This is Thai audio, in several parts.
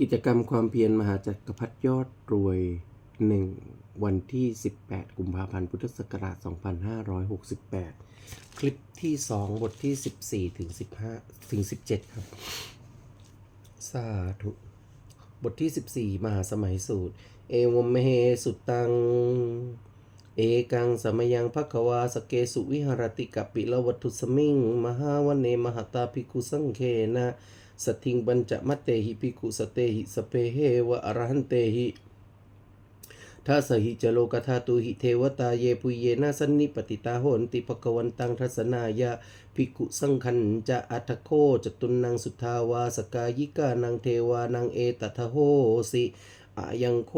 กิจกรรมความเพียรมหาจักรพรรดิยอดรวย 1 วันที่ 18 กุมภาพันธ์พุทธศักราช 2568 คลิปที่ 2 บทที่ 14 ถึง 15 ถึง 17 ครับ สาธุ บทที่ 14 มหาสมัยสูตร เอวมเมสุตัง เอกังสมยังภควาสเกสุวิหรติกปิลวัตุสมิง มหาวเนมหตาภิกุสังเคนะ สทิงบัญจมัตเตหิภิกุสเตหิสเปเฮวะอรหันเตหิทัสหิจโลกธาตุหิเทวตาเยปุเยนะสันนิปติตาโหนติภกวันตังทัสนายะภิกขุสังคันจะอัตโคจตุนนังสุทาวาสกายิกานังเทวานังเอตทะโหสิอายังโค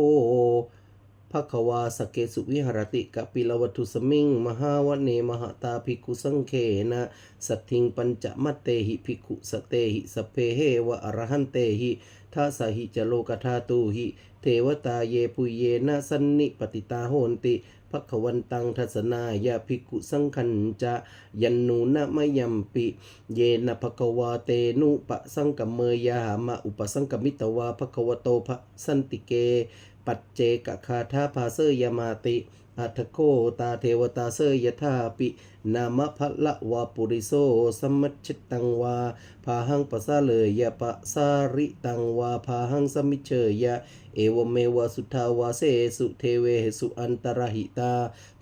ภควาสเกสุวิหรติกปิลวัตุสมิง มหาวเนมหตาภิกขุสังเคนะสัทธิงปัญจมัตเตหิภิกขุสเตหิสเพเหวะอรหันเตหิทัสหิจโลกธาตูหิ เทวตาเยปุเยนะสันนิปติตาโหนติ ภควันตังทัศนายาภิกุสังคันจะยันนูนะมยัมปิ เยนะภควาเตนุปะสังกเมยาหามะอุปสังกมิตวาภควโตภสันติเก ปัจเจกคาทาภาเซยมาติ อัทโคตาเทวตาเสยทาปิ นามะพะละวาปุริโสสมัชชิตังวาพาหังปะสะเลยยะปะสาริตังวาพาหังสมิเชยะ เอวเมวะสุทาวาเสสุเทเวสุอันตรหิตา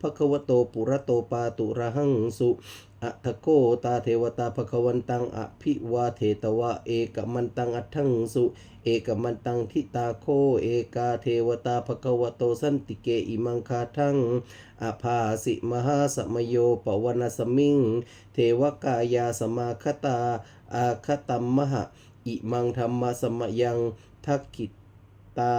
ภควโตปุระโตปาตุระหังสุ อัทโกตาเทวตาภควันตังอภิวาเทตวะเอกมันตังอัทังสุ เอกมันตังทิตาโคเอกาเทวตาภควโตสันติเกอิมังคาทังอภาสิมหาสมโยปวนสมิง เทวกายาสมาคตาอาคตัมมหะอิมังธรรมสมยังทักกิตา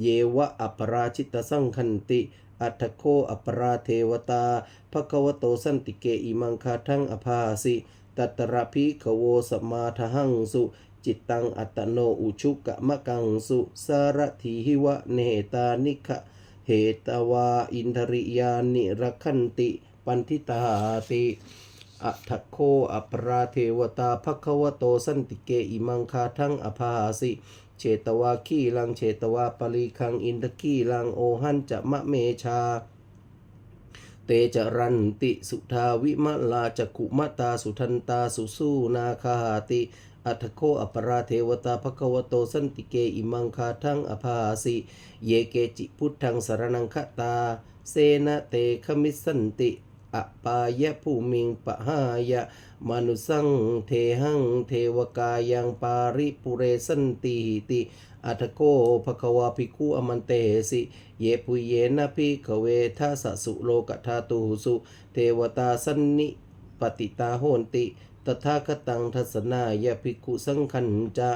เยวะอัปราชิตสังคันติ อัตโคอัปราเทวตาภควโตสันติเกอิมังคาทังอภาสิ ตัตระพิขโวสมาทหังสุ จิตตังอัตโนอุชุกะมะกังสุสารถีหิวะเนตานิขะเหตวาอินทริยานิรคันติ ปันทิตาติอัทโคอัปราเทวตาภควโตสันติเกอิมังคาทังอภาสิ เชตวาคีลังเชตวาปลีคังอินทคีลังโอหันจะมะเมชา เตจรันติสุทาวิมลาจักุมตาสุทันตาสุสูนาคาติอัทโคอปราเทวตาภควโตสันติเกอิมังคาทังอภาสิ เยเกจิพุทธังสารนังคตาเสนะเตขมิสสันติอปายะภูมิงปะหายะ มนุสังเทหังเทวกายังปาริปุเรสันติติอัตโกภควาภิกขุอมันเตสิ เยปุเยนะพิขเวทัสสุโลกธาตุสุ เทวตาสันนิปติตาโหนติ ตถาคตังทัสนายะภิกขุสังคันจะ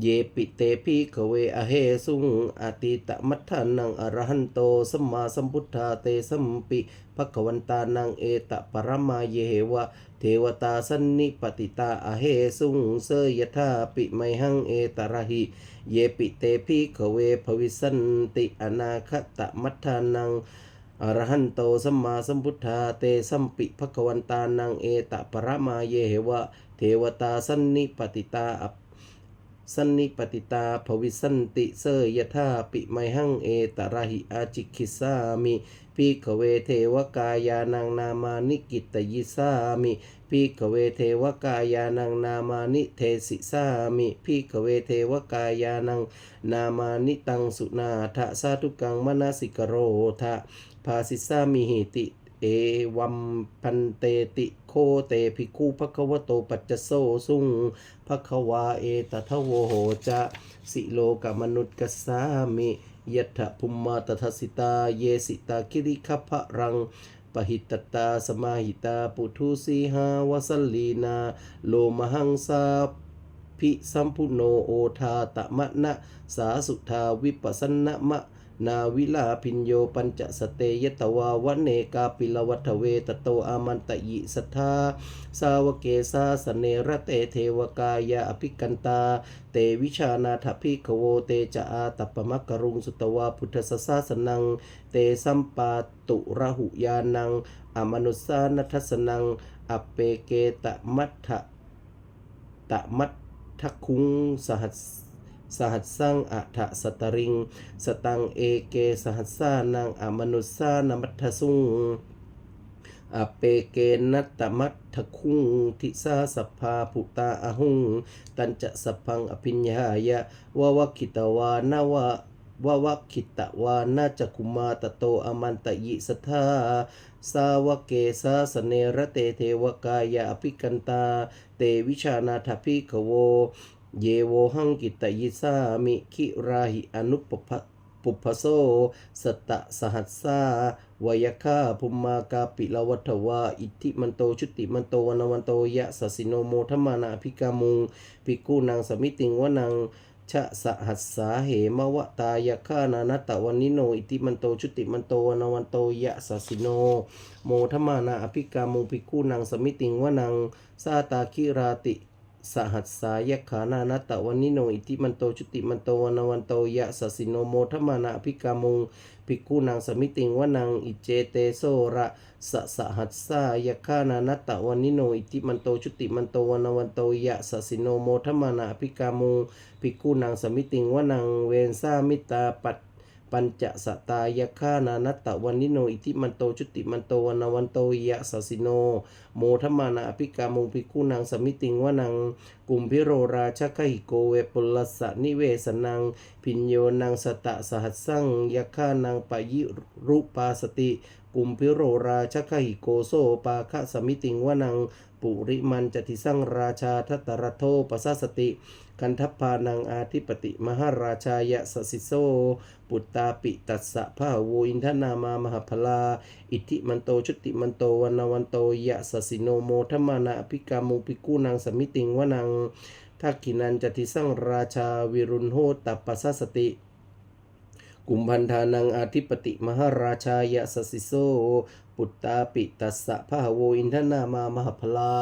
เยปิเตพิขเวอเหสุงอติตมัทธานังอรหันโตสัมมาสัมพุทธาเตสัมปิภควันตานังเอตปรมาเยวะเทวตาสันนิปติตาอเหสุงเสยธาปิไมหังเอตระหิ เยปิเตพิขเวภวิสันติอนาคตมัทธานัง อรหันโตสัมมาสัมพุทธาเตสัมปิภควันตานังเอตปรมาเยวะ เทวตาสันนิปติตาอัสันนิปติตาภวิสันติเสยธาปิไมหังเอตระหิอาจิคิสามิพิขเวเทวกายานังนามานิกิตยิสามิพิขเวเทวกายานังนามานิเทสิสามิพิขเวเทวกายานังนามานิตังสุนาทะสาธุกังมนาสิกโรทะาสิสามิหิติ เอวัมพันเตติโคเตภิกขุภควโตปัจจโสสุงภควาเอตทะโวโหจะสิโลกมนุษย์กสสามิยัตถภุมมาตทัสสิตา เยสิตาคิริคพะรังปหิตตาสมาหิตา ปุถุสีหาวสลีนา โลมหังสาพิสัมพุโนโอทาตะมะนะ สาสุทาวิปัสสนะมะ นาวิลาพิญโยปัญจสเตยตวาวเนกาปิลวัฏเวตโตอามันตยิสัทธา สาวเกสาสเนระเตเทวกายาอภิกันตา เตวิชานาถพิขโวเตจะอาตปมักกรุงสุตวาพุทธสสาสนัง เตสัมปาตุระหุยานัง อมนุสานัทสนัง อเปเกตมัทธะตมัททคุงสหัส สหัสสังอัฏสตริง สตังเอเกสหัสสานังอมนุสานามัทธสุงอเปเกนัตตมัตถคุงทิสาสภาภุตาอหุง ตันจะสพังอภิญญายะวะวะคิตวานาวะวะวะคิตวานาจคุมาตโตอมันตยิสทาสาวเกสาสเนระเตเทวกายะอภิกันตา เตวิชานาถพิกโว เยโวหังกิตยิสามิคิราหิอนุปปะปุพโสสตะสหัสสาวายคาภุมมากาปิลวัฏวาอิทธิมันโตชุติมันโตวนวันโตยะสสิโนโมทมานาภิกามุงภิกขุนางสมิติงวนังชะสหัสสาเหมวตายคานานัตตวันนิโน อิทธิมันโตชุติมันโตวนวันโตยะสสิโน โมทมานาอภิกามุงภิกขุนางสมิติงวนังสาตาคิราติ สหัสสายขานานัตตวันนิโนอิติมันโตชุติมันโตวันวันโตยะสสิโนโมทมานาภิกามุงภิกขุนางสมิติงวนังอิเจเตโสระสะสหัสสายขานานัตตวันนิโนอิติมันโตชุติมันโตวันวันโตยะสสิโนโมทมานาภิกามุงภิกขุนางสมิติงวนังเวนสามิตาปัต ปัญจสตายคานานัตตวันนิโนอิทิมันโตชุติมันโตวันวันโตยะสสิโน โมทมานาอภิกามุงภิกุนางสมิติงวนังกุมพิโรราชกหิโกเวปุลสะนิเวสนัง พิญโยนังสตะสหัสสังยคานังปะยิรุปาสติกุมพิโรราชกหิโกโซปาคะสมิติงวนัง ปุริมันจติสังราชาทัตตรโทปสสสติ กันทัพพานังอาธิปติมหาราชายะสสิโซ ปุตตาปิตัสสะพะโวอินทนามามหาพลา อิทธิมันโตชุติมันโตวันวันโตยะสสิโนโมธมานาอภิกามุปิกูนางสมิติงวนังทักขินันจติสังราชาวิรุณโหตัปปสสติ กุมพันธานังอาธิปติมหาราชายะสสิโซ ปุตตาปิตัสสะพะโวอินทนามามหาพลา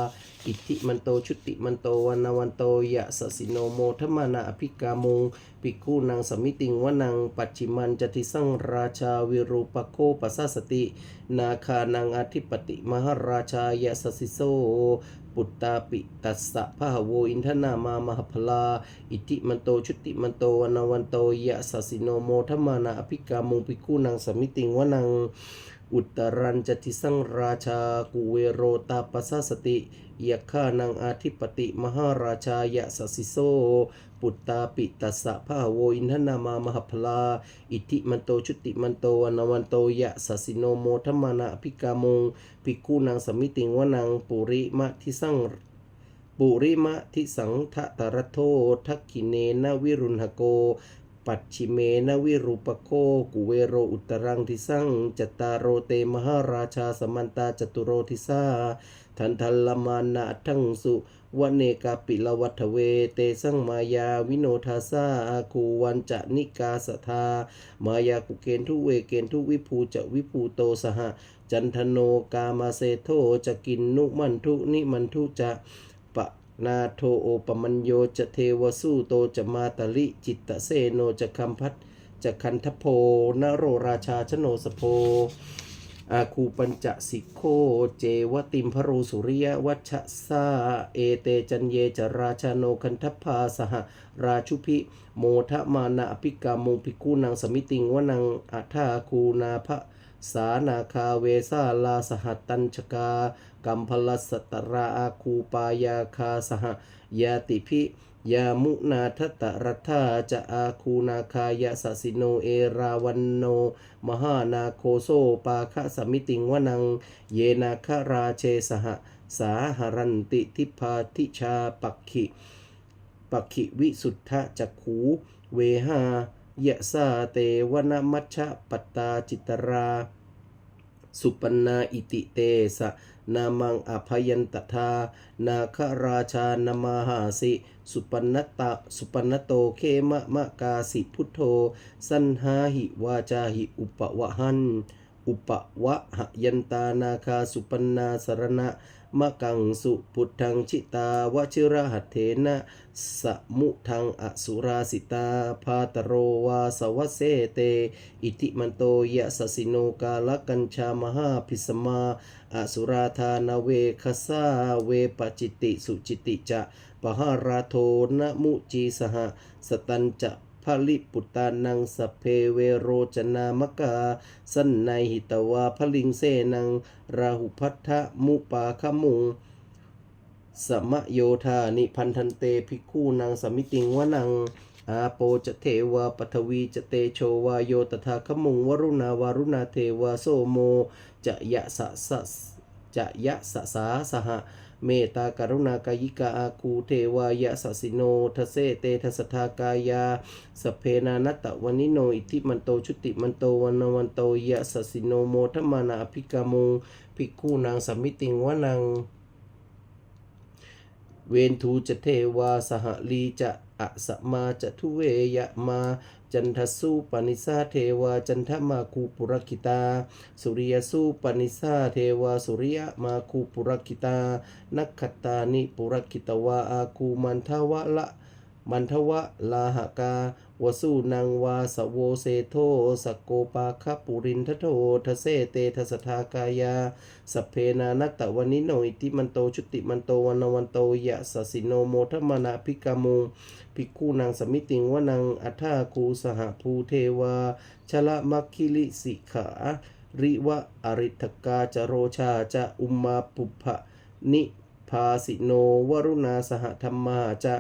อิทธิมันโตชุติมันโตวันวันโตยะสสิโนโมธมานาอภิกามุง ปิกูนางสมิติงวนัง ปัจฉิมันจติสังราชาวิรูปโคปัสสสติ นาคานังอธิปติมหาราชายะสสิโซปุตตาปิตัสสะพะโวอินทนามามหาพลา อิทธิมันโตชุติมันโตวนวันโตยะสสิโนโมทมานาอภิกามุงปิกูนางสมิติงวนัง อุตรัญจติสังราชากุเวโรตาปัสสสติ ยะข้านังอาธิปติมหาราชายะสสิโซ ปุตตาปิตัสสะพะโวอินทนามามหาพลา อิทิมันโตชุติมันโตวันวันโตยะสสิโนโมทมานาอภิกามงภิกขุนางสมิติงวนังปุริมะทิสังปุริมะทิสังทะตรโททักขิเนนวิรุณหโกปัจฉิเมนวิรูปโคกุเวโรอุตรังทิสังจตตารโรเตมหาราชาสมันตาจตุโรทิสา ทันทัลมานาทั้งสุวเนกาปิลวัฏเวเตสังมายาวิโนทาสาอาคูวันจะนิกาสทามายากุเกณทุเวเกณทุวิภูจะวิภูโตสหจันทโนกามาเซโทจะกินนุมันทุนิมันทุจะปะนาโทโอปมัญโยจะเทวสู้โตจะมาตลิจิตตเสโนจะคัมพัทจะคันทโพนโรราชาชโนสโพ อาคูปัญจสิโคเจวติมพรูสุริยวัชสาเอเตจันเยจราชาโนคันทพาสหราชุพิโมทะมานาอภิกามุงภิกขุนางสมิติงวนังอัฏฐาคูนาภะสานาคาเวสาลาสหตตัญชกากัมพลสตราอาคูปายาคาสหยาติพิ ยามุนาทตะรัฐาจะอาคูนาคายะสสิโนเอราวันโน มหานาโคโซปาคะสมิติงวนัง เยนาคาราเชสหสาหรันติทิพาทิชาปักขิปักขิวิสุทธะจักขูเวหายะสาเตวนมัชฌะปัตตาจิตรา สุปนนาอิติเตสะนามังอภยันตทา นาคราชานมาหาสิ สุปนตะสุปนโตเคมะมะกาสิพุทโธ สันหาหิวาจาหิอุปวะหัน อุปวะหยันตานาคาสุปนนาสรณะมะกังสุพุทธังชิตาวชิระหัตเถนะสมุทังอสุราสิตาพาตโรวาสวเสเต อิติมันโตยะสสิโนกาลกัญชามหาพิสมาอสุราธานาเวคสาเวปจิติสุจิติจะปหาราโทนะมุจีสหสตันจะ พลิปุตานังสเพเวโรจนามกา สันในหิตวาพลิงเสนัง ราหุพัทธมุปาคมุง สมโยธานิพันธันเตภิกขุนางสมิติงวนังอาโปจะเทวาปทวีจะเตโชวาโยตถาคมุงวรุณาวารุณาเทวาโสโมจะยะสะสะจะยะสะสาสหะ เมตตากรุณากายิกาอาคูเทวายะสสิโนทเสเตทสทากายาสเพนานัตตะวนิโนอิทิมันโตชุติมันโตวันวันโตยะสสิโนโมทมานาอภิกามุงภิกขุนางสมิติงวนัง เวนทูจะเทวาสหลีจะอะสะมาจะทุเวยะมา จันทสุปนิสาเทวาจันทมาคูปุรกิตา สุริยสุปนิสาเทวาสุริยมาคูปุรกิตา นักขตานิปุรกิตวาอาคูมันทวะละ มันทวะลาหกาวสูนังวาสโวเซโทสกโกปาคปุรินทโททเสเตทสทากายาสเพนานัตตวนิโนอิติมันโตชุติมันโตวันวันโตยะสสิโนโมทมนาภิกามุงภิกขุนางสมิติงวนังอัฏฐาคูสหภูเทวาชละมัคคิลิสิขา ริวะอริทกาจโรชาจะอุมมาปุพะนิพาสิโนวรุณาสหธรรมาจะ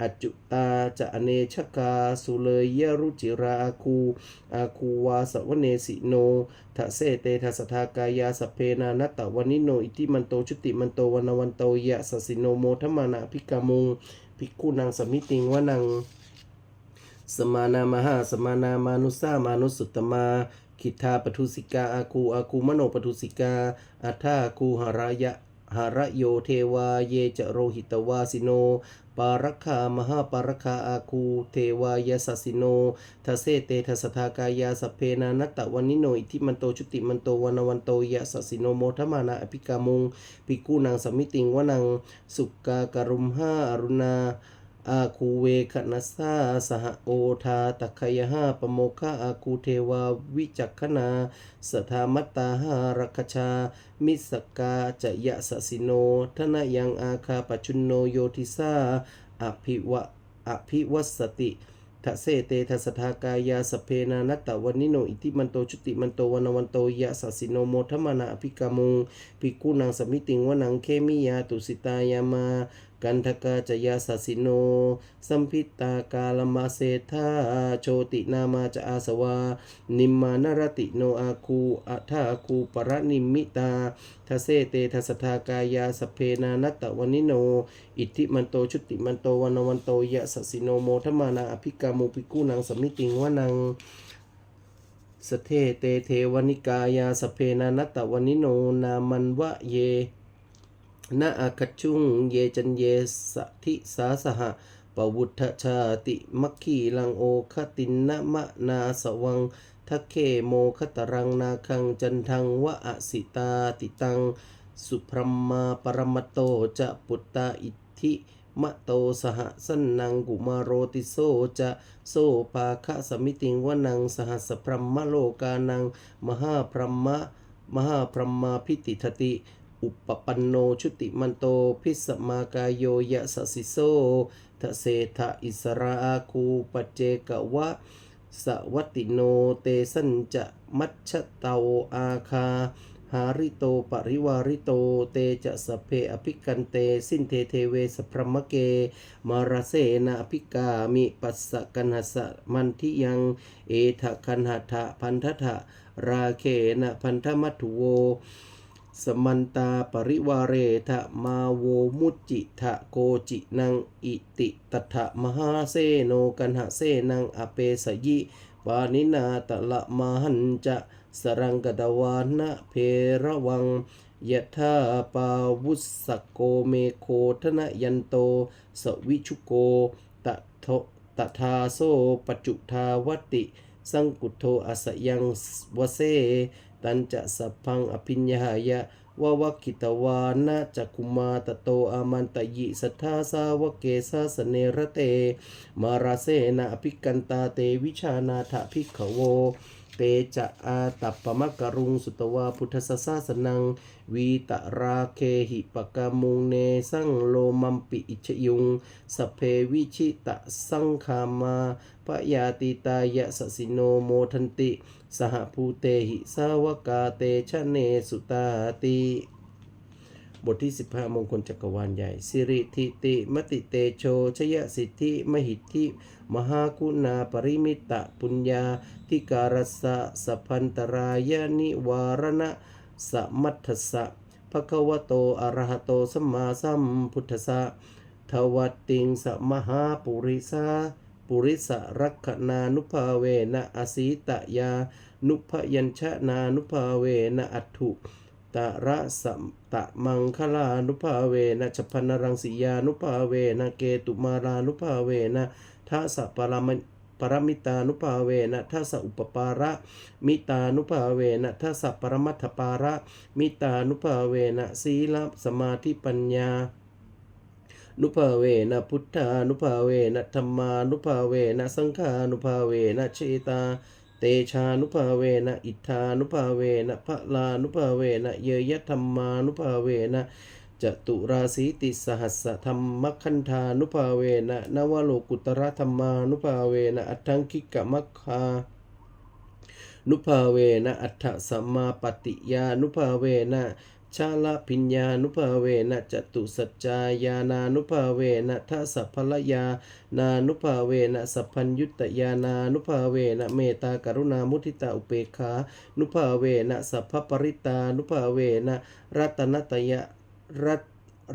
อจจุตาจะอเนชกา สุเลยยรุจิราอาคู อาคูวาสวเนสิโนทะเสเตทัสทากายาสเพนานัตตวนิโน อิติมันโตชุติมันโตวันวันโตยะสสิโนโมทมานาภิกามุงภิกขุนางสมิติงวนัง สมานามหาสมานามานุสามานุสุตมาคิทาปทุสิกาอาคูอาคูมโนปทุสิกาอัฏฐาคูหรายะ หารโยเทวาเยจะโรหิตวาสิโน ปารักขามหาปารักขาอาคูเทวายสสสิโนทเสเตทสทากายาสเพนานัตตวนิโนอิทิมันโตชุติมันโตวันวันโตยะสสิโนโมทมานาอภิกามุงปิกูนางสมิติงวนังสุกาการุมหาอรุณา อาคูเวคณสาสหโอทาตะคยหาปโมคะอาคูเทวาวิจักขนาสธามัตตาหารคชา มิสกาจะยะสสิโนทนะยังอาคาปชุนโนโยทิสาอภิวะอภิวัสสติทะเสเตทัสทากายาสเพนานัตตวนิโนอิติมันโตชุติมันโตวันวันโตยะสสิโนโมทมานาอภิกามุงภิกุนางสมิติงวนังเคมิยาตุสิตายามา กันทกาจยาสสิโน สัมพิตากาลมาเศธาโชตินามาจะอาสวา นิมมานรติโนอาคูอัฏฐาคูปรนิมิตาทเสเตทัสทากายาสเพนานัตตวนิโน อิทธิมันโตชุติมันโตวันวันโตยะสสิโนโมทมานาอภิกามุภิกขุนางสมิติงวนังสเทเตเทวนิกายาสเพนานัตตวนิโนนามันวะเย นาอาคัจจุงเยจันเยสะทิสาสหะปวุฒชาติมัคคีลังโอคตินนะมะนาสวังทัเคโมคตรังนาคังจันทังวะอสิตาติตัง สุพรมาปรมโตจะปุตตาอิทธิมะโตสหสันนังกุมารโรติโซจะโซปาคะสมิติงวนังสหัสพรหมโลกานัง มหาพรหมะมหาพรหมาพิติทติ อุปปันโนชุติมันโตพิสมากายโยยะสสิโซทะเสทะอิสราคูปเจกวะสวัตติโนเตสันจะมัชชะเตาอาคา หาริโตปริวาริโตเตจะสเพอภิกันเต สินเทเทเวสพรมเก มาราเสนาภิกามิปัสสะกันหสะมันทิยัง เอทะคันหทะพันทะราเคนะพันธมัตถุโว สมันตาปริวาเรทะมาโวมุจิทะโกจินังอิติตถะมหาเสโนกันหะเสนังอเปสยิปานินาตะละมหันจะสรังกดวานะเพระวังยะธาปาวุสสโกเมโคทนยันโต สวิชุโกตะโทตถาโซปจจุทาวติ สังกุโทอสยังวเส ตันจะสัพพังอภิญญายะวาวกิตวานะจักคุมาตโตอามันตยิสัทธาสาวเกสาสเนระเต มาราเซนะอภิกันตาเตวิชานาถภิกขโว เตจะอาตัปปมะกรุงสุตวาพุทธสสาสนัง วีตราเคหิปกามุงเนสังโลมัมปิอิชยุง สเพวิชิตะสังคามาปยาติตายะสสิโนโมทันติ สหภูเตหิสาวกาเตชะเนสุตาติ บทที่ 15 มงคลจักรวาลใหญ่ สิริทิติ มติเตโชชยสิทธิ มหิทธิ มหาคุณาปริมิตะปุญญาทิการสะสพันตรายานิวารณะสมัทสสะภะควโตอรหโตสัมมาสัมพุทธสะทวัตติงสมหาปุริสาปุริสรักขนานุภาเวนะอสีตยา นุพยัญชนานุภาเวนะอัตถุ ตระสัมตะมังคลานุภาเวนะชพนรังสียานุภาเวนะเกตุมารานุภาเวนะทัสปรมปรมิตานุภาเวนะทัสอุปปาระมิตานุภาเวนะทัสปรมัตถปาระมิตานุภาเวนะสีลสมาธิปัญญานุภาเวนะพุทธานุภาเวนะธรรมานุภาเวนะสังฆานุภาเวนะเชตา ตชานุภาเวนะอิทธานุภาเวนะพระลานุภาเวนะเยยธรรมานุภาเวนะจตุราสีติสหัสธรรมคันธานุภาเวนะนวโลกุตระธรรมานุภาเวนะอัตถังคิกะมัคคานุภาเวนะอัฏฐสัมมาปฏิยานุภาเวนะ ชาลพิญญานุภาเวนะจตุสัจจายานานุภาเวนะทัสสะพลยานานุภาเวนะสัพพัญยุตยานานุภาเวนะเมตตากรุณามุทิตาอุเปกขานุภาเวนะสัพพปริตานุภาเวนะรัตนตยะรัต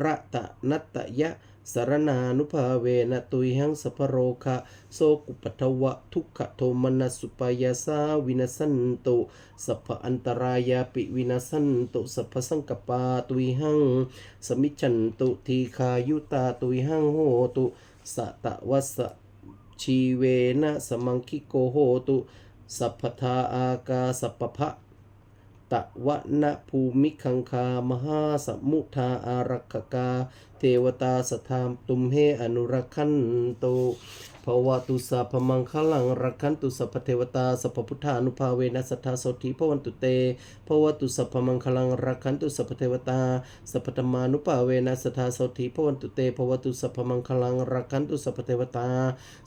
รัตนัตยะ สารนานุภาเวนะตุยหังสพโรคะโสกุปทวะทุกขโทมนัสุปายาสาวินัสันตุสัพอันตรายาปิวินัสันตุสัพสังกปาตุยหังสมิจันตุทีคายุตาตุยหังโหตุสะตะวัสะชีเวนะสมังคิโกโหตุสัพพทาอากาสัพพะตะวะนะภูมิคังคามหาสมุทาอารักกา เทวตาสธามตุมเฮอนุรักขันโตภวตุสัพพมังคลังรักขันตุสัพเทวตาสัพพุทธานุภาเวนัสทธาโสธีพวันตุเตภวตุสัพพมังคลังรักขันตุสัพเทวตาสัพธรรมานุภาเวนัสทธาโสธีพวันตุเตภวตุสัพพมังคลังรักขันตุสัพเทวตา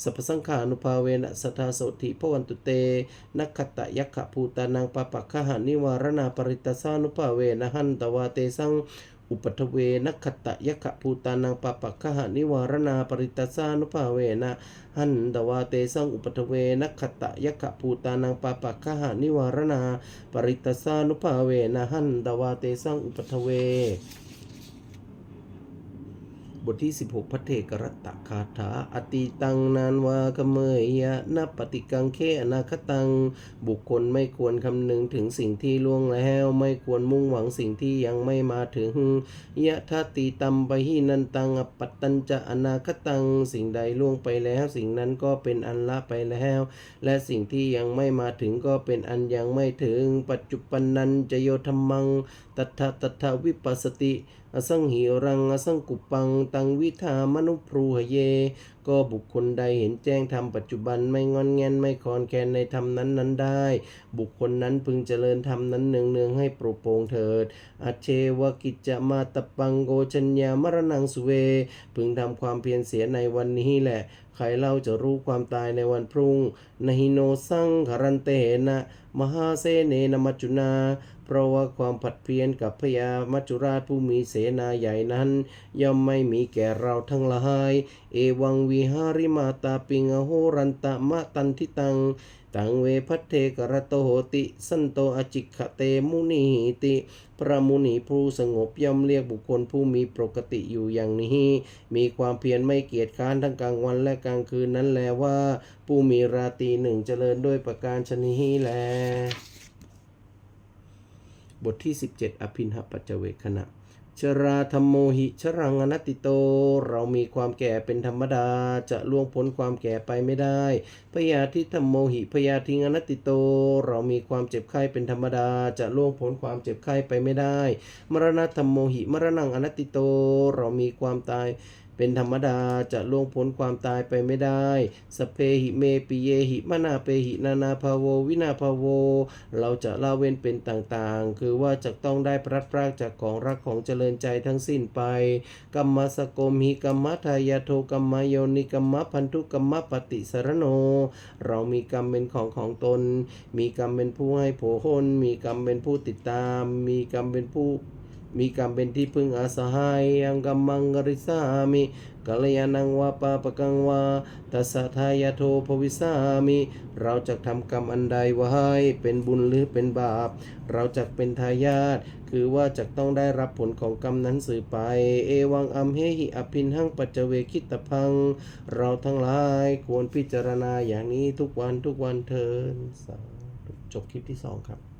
สัพสังขานุภาเวนัสทธาโสธีพวันตุเตนักขตะยักขภูตานังปะปะขหานิวารณาปริตสานุภาเวนะหันตวาเตสัง อุปทเวนักขตะยักขภูตานังปะปะคหานิวารณาปริตสานุภาเวนะหันดวาเตสังอุปทเวนักขตะยักขภูตานังปะปะคหานิวารณาปริตสานุภาเวนะหันดวาเตสังอุปทเว บทที่ 16 พัเทกรัตตคาถา อติตังนานวากเมยยะนปฏิกังเคอนาคตัง บุคคลไม่ควรคำนึงถึงสิ่งที่ล่วงแล้ว ไม่ควรมุ่งหวังสิ่งที่ยังไม่มาถึง ยะทัตติตัมปะหินันตังอปัตตัญจะอนาคตัง สิ่งใดล่วงไปแล้ว สิ่งนั้นก็เป็นอันละไปแล้ว และสิ่งที่ยังไม่มาถึงก็เป็นอันยังไม่ถึง ปัจจุปันนันจะโยธรรมัง ตัทธตัทธวิปัสสติ อสังหิรังอสังกุปัง ตังวิธามนุพรูหเย ก็บุคคลใดเห็นแจ้งธรรมปัจจุบันไม่งอนแงนไม่คอนแคนในธรรมนั้นนั้นได้ บุคคลนั้นพึงเจริญธรรมนั้นเนืองเนืองให้โปรโปรงเถิดอเชวกิจจะมาตปังโกชัญญามรณังสุเว พึงทำความเพียรเสียในวันนี้แหละ ใครเล่าจะรู้ความตายในวันพรุ่งนหิโนสังคารันเตนะ มหาเสเนนมัจจุนา เพราะว่าความผัดเพี้ยนกับพญามัจจุราชผู้มีเสนาใหญ่นั้น ย่อมไม่มีแก่เราทั้งหลาย เอวังวิหาริมาตาปิงอโหรันตะมะตันทิตัง ตังเวพัทเทกรโตโหติ สันโตอจิกขเตมุนีหิติ พระมุนีผู้สงบย่อมเรียกบุคคลผู้มีปกติอยู่อย่างนี้ มีความเพียรไม่เกียจค้านทั้งกลางวันและกลางคืนนั้นแลว่า ผู้มีราตรีหนึ่งเจริญด้วยประการชนีแล บทที่ 17 อภินหปัจจเวคขณะ ชราธรรมโมหิชรังอนัตติโต เรามีความแก่เป็นธรรมดา จะล่วงพ้นความแก่ไปไม่ได้ พยาธิธรรมโมหิพยาธิอนัตติโต เรามีความเจ็บไข้เป็นธรรมดา จะล่วงพ้นความเจ็บไข้ไปไม่ได้ มรณะธรรมโมหิมรณังอนัตติโต เรามีความตาย เป็นธรรมดาจะล่วงพ้นความตายไปไม่ได้ สเพหิเมปิเยหิมนาเปหินานาภาโว วินาภาโว เราจะละเว้นเป็นต่างๆ คือว่าจะต้องได้พลัดพรากจากของรักของเจริญใจทั้งสิ้นไปกัมมสกมหิกัมมทายาโทกัมมโยนิกัมมพันธุกัมมปฏิสรโน เรามีกรรมเป็นของของตน มีกรรมเป็นผู้ให้โผลมีกรรมเป็นผู้ติดตาม มีกรรมเป็นผู้ มีกรรมเป็นที่พึ่งอาศัยยังกัมมังกริสามิกัลยาณังวาปาปกังวาตัสทายาโทภวิสามิ เราจะทำกรรมอันใดไว้เป็นบุญหรือเป็นบาป เราจะเป็นทายาทคือว่าจะต้องได้รับผลของกรรมนั้นสืบไป เอวังอัมเฮหิอภินหังปัจเวคิตพัง เราทั้งหลายควรพิจารณาอย่างนี้ทุกวันทุกวันเทินจบคลิปที่สองครับ